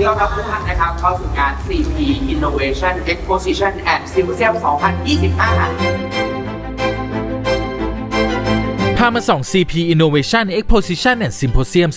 ดีต้อนรับทุกท่านนะครับเข้าสู่งาน CP Innovation Exposition and Symposium 2025พามาส่อง CP Innovation Exposition and Symposium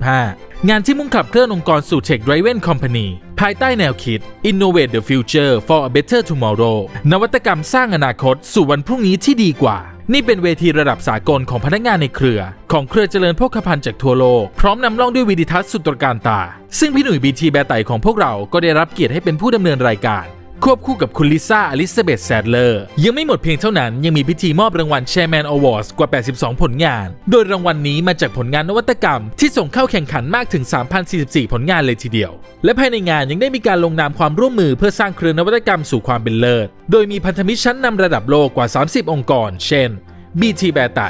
2025 งานที่มุ่งขับเคลื่อนองค์กรสู่ Tech Driven Company ภายใต้แนวคิด Innovate the Future for a Better Tomorrow นวัตกรรมสร้างอนาคตสู่วันพรุ่งนี้ที่ดีกว่า นี่เป็นเวทีระดับสากลของพนักงานในเครือ ของเครือเจริญโภคภัณฑ์จากทั่วโลก พร้อมนำร่องด้วยวิดิทัศน์สุดตระการตา ซึ่งพี่หนุ่ยบีทีแบไตของพวกเราก็ได้รับเกียรติให้เป็นผู้ดำเนินรายการ ควบคู่กับคุณลิซ่าอลิซาเบธแซดเลอร์ ยังไม่หมดเพียงเท่านั้น ยังมีพิธีมอบรางวัล Chairman Awards กว่า 82 ผลงาน โดยรางวัลนนี้มาจากผลงานนวัตกรรม ที่ส่งเข้าแข่งขันมากถึง 3,044 ผลงานเลยทีเดียว และภายในงานยังได้มีการลงนามความร่วมมือเพื่อสร้างเครือนวัตกรรมสู่ความเป็นเลิศ โดยมีพันธมิตรชั้นนำระดับโลกกว่า 30 องค์กร เช่น BT แบร์ไต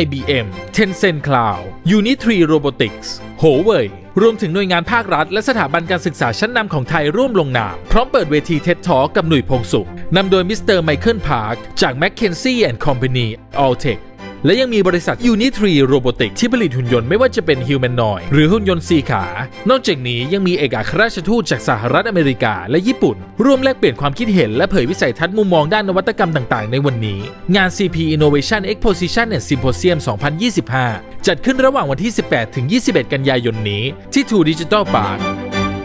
IBM Tencent Cloud Unitree Robotics Huawei รวมถึงหน่วยงานภาครัฐ และสถาบันการศึกษาชั้นนำของไทยร่วมลงนาม พร้อมเปิดเวที TED Talk กับหนุ่ยพงสุขนำโดยมิสเตอร์ไมเคิลพาร์คจาก McKinsey and Company Alltech และยังมีบริษัท Unitree Robotics ที่ผลิตหุ่นยนต์ไม่ว่าจะเป็น Humanoid หรือหุ่นยนต์สี่ขา นอกจากนี้ยังมีเอกอัครราชทูตจากสหรัฐอเมริกาและญี่ปุ่น ร่วมแลกเปลี่ยนความคิดเห็นและเผยวิสัยทัศน์มุมมองด้านนวัตกรรมต่างๆ ในวันนี้ งาน CP Innovation Exposition and Symposium 2025 จัดขึ้นระหว่างวันที่ 18 ถึง 21 กันยายนนี้ที่ Two Digital Park